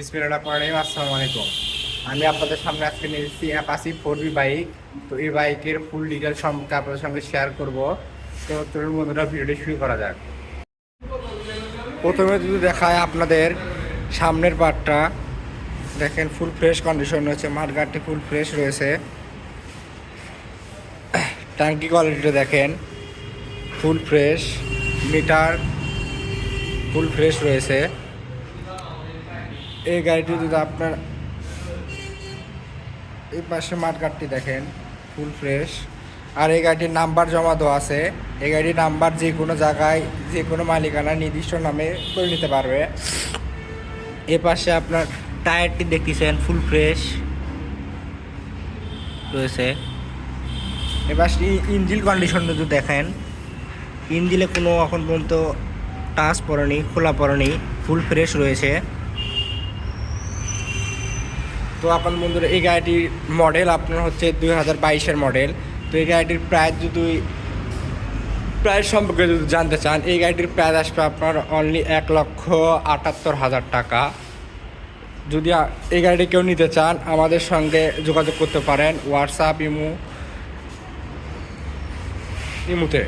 আলাইকুম। আমি আপনাদের সামনে আজকে নিয়ে এসেছি অ্যাপাসি ফোর বি বাইক। তো এই বাইকের ফুল ডিটেল সম্পর্কে আপনাদের সঙ্গে শেয়ার করব। তো চলুন বন্ধুরা, ভিডিওটি শুরু করা যাক। প্রথমে যদি দেখায় আপনাদের সামনের পার্টটা দেখেন ফুল ফ্রেশ কন্ডিশন রয়েছে মাঠঘাটটি ফুল ফ্রেশ রয়েছে। ট্যাঙ্কি কোয়ালিটিটা দেখেন full fresh meter full fresh রয়েছে। এই গাড়িটি যদি আপনার এই পাশে মাঠঘাটটি দেখেন ফুল ফ্রেশ আর এই গাড়িটির নাম্বার জমা দেওয়া আছে। এই গাড়ির নাম্বার যে কোনো জায়গায়, যে কোনো মালিকানা নির্দিষ্ট নামে করে নিতে পারবে। এ পাশে আপনার টায়ারটি দেখতেছেন ফুল ফ্রেশ রয়েছে। এবার ইঞ্জিল কন্ডিশন যদি দেখেন ইঞ্জিলে কোনো এখন পর্যন্ত টাচ পড়েনি, খোলা পড়েনি ফুল ফ্রেশ রয়েছে। তো আপনার বন্ধুরা, এই গাড়িটির মডেল আপনার হচ্ছে দুই হাজার বাইশের মডেল তো এই গাড়িটির প্রাইস যদি প্রাইস সম্পর্কে যদি জানতে চান, এই গাড়িটির প্রাইস আসবে আপনার অনলি এক লক্ষ আটাত্তর হাজার টাকা। যদি এই গাড়িটি কেউ নিতে চান, আমাদের সঙ্গে যোগাযোগ করতে পারেন। হোয়াটসঅ্যাপ ইমো, ইমুতে।